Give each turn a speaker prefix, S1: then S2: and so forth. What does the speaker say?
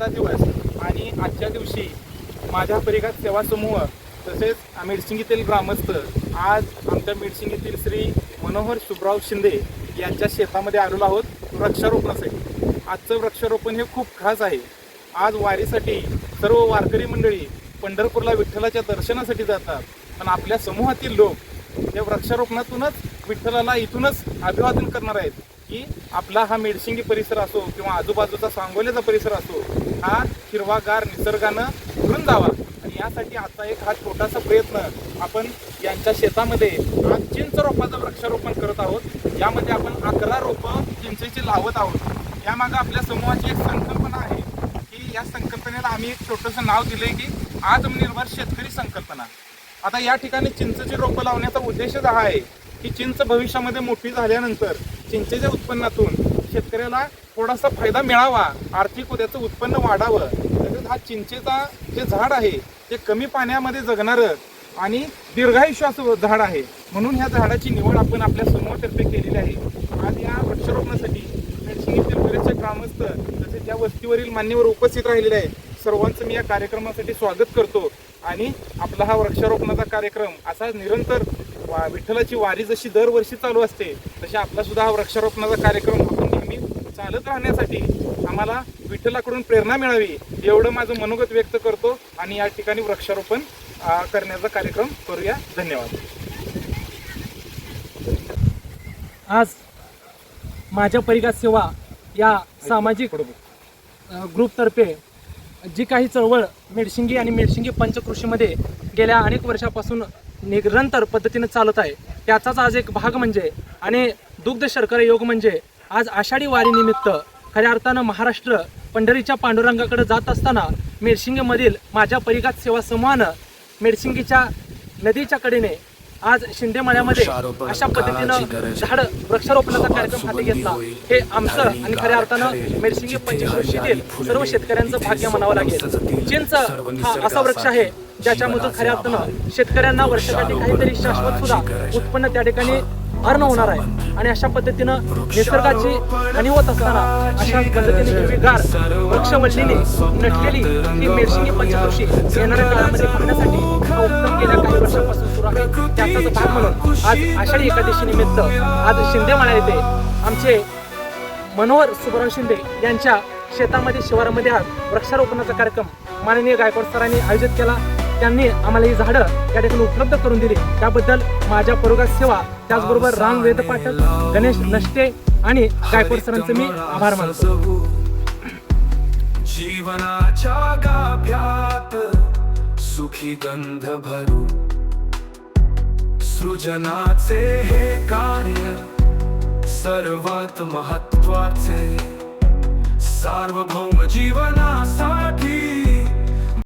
S1: आजचा दिवस आणि आजच्या दिवशी माझ्या परिघात सेवा समूह तसेच मिरसिंगीतील ग्रामस्थ आज आमच्या मिरसिंगीतील श्री मनोहर शुभराव शिंदे यांच्या शेतामध्ये आलेलो आहोत वृक्षारोपणासाठी. आजचं वृक्षारोपण हे खूप खास आहे. आज वारीसाठी सर्व वारकरी मंडळी पंढरपूरला विठ्ठलाच्या दर्शनासाठी जातात. पण आपल्या समूहातील लोक या वृक्षारोपणातूनच विठ्ठलाला इथूनच अभिवादन करणार आहेत. की आपला हा मेडशिंगी परिसर असो किंवा आजूबाजूचा सांगोल्याचा परिसर असो हा हिरवागार निसर्गानं भरून जावा. आणि यासाठी आता एक हा छोटासा प्रयत्न आपण यांच्या शेतामध्ये आज चिंच रोपाचं वृक्षारोपण करत आहोत. यामध्ये आपण अकरा रोपं चिंचेची लावत आहोत. यामागं आपल्या समूहाची एक संकल्पना आहे की या संकल्पनेला आम्ही एक छोटंसं नाव दिले की आत्मनिर्भर शेतकरी संकल्पना. आता या ठिकाणी चिंचेची रोपं लावण्याचा उद्देशच हा आहे. की चिंच भविष्यामध्ये मोठी झाल्यानंतर चिंचेच्या उत्पन्नातून शेतकऱ्याला थोडासा फायदा मिळावा आर्थिक त्याचं उत्पन्न वाढावं. तसेच हा चिंचेचा जे झाड आहे ते कमी पाण्यामध्ये जगणारं आणि दीर्घायुष्य असं झाड आहे. म्हणून ह्या झाडाची निवड आपण आपल्या समूहातर्फे केलेली आहे. आज या वृक्षारोपणासाठी मेडशिंगीतील बरेचसे ग्रामस्थ तसेच त्या वस्तीवरील मान्यवर उपस्थित राहिलेले आहे सर्वांचं मी या कार्यक्रमासाठी स्वागत करतो. आणि आपला हा वृक्षारोपणाचा कार्यक्रम असा निरंतर वा विठ्ठलाची वारी जशी दरवर्षी चालू असते तशी आपला सुद्धा हा वृक्षारोपणाचा कार्यक्रम आपण नेहमी चालत राहण्यासाठी आम्हाला विठ्ठलाकडून प्रेरणा मिळावी एवढं माझं मनोगत व्यक्त करतो आणि या ठिकाणी वृक्षारोपण करण्याचा कार्यक्रम करूया. धन्यवाद.
S2: आज माझ्या परिघात सेवा या सामाजिक ग्रुपतर्फे जी काही चळवळ मेडशिंगी आणि मेडशिंगी पंचकृषीमध्ये गेल्या अनेक वर्षापासून निरंतर पद्धतीने चालत आहे. त्याचाच आज एक भाग म्हणजे आणि दुग्ध शर्करा योग म्हणजे आज आषाढी वारीनिमित्त खऱ्या अर्थानं महाराष्ट्र पंढरीच्या पांडुरंगाकडे जात असताना मेडशिंगेमधील माझ्या परिघात सेवा समूहानं मेडशिंगीच्या नदीच्या कडेने आज शिंदे मळ्यामध्ये अशा पद्धतीनं झाड वृक्षारोपणाचा कार्यक्रम हाती घेतला. हे आमचं आणि खऱ्या अर्थानं मेडशिंगी पंचकृषीतील सर्व शेतकऱ्यांचं भाग्य म्हणावं लागेल. चिंच हा असा वृक्ष आहे ज्याच्यामधून खऱ्या अर्थानं शेतकऱ्यांना वर्षाकाठी काहीतरी शाश्वत सुद्धा उत्पन्न त्या ठिकाणी अर्न होणार आहे. आणि अशा पद्धतीनं निसर्गाची हानी होत असताना अशा पद्धतीने हिरवीगार वृक्षवल्लीने नटलेली ही मेडशिंगी पंचकृषी येणाऱ्या काळामध्ये पाहण्यासाठी उपक्रम गेल्या काही वर्षापासून सुरू आहे. त्याचाच भाग म्हणून आज आषाढी एकादशी निमित्त आज शिंदेमाळा येथे आमचे मनोहर सुबराव शिंदे यांच्या शेतामध्ये शिवारामध्ये आज वृक्षारोपणाचा कार्यक्रम माननीय गायकवाड सरांनी आयोजित केला. त्यांनी आम्हाला ही झाडं त्या ठिकाणी उपलब्ध करून दिली. त्याबद्दल माझ्या परोगात सेवा. त्याचबरोबर राम वेद पाठक गणेश नष्टे आणि गायकवाड सरांचे मी आभार मानतो.
S3: जीवनाच्या गाभ्यात सुखी गंध भरू. सृजनाचे हे कार्य सर्वात महत्त्वाचे सार्वभौम जीवनासाठी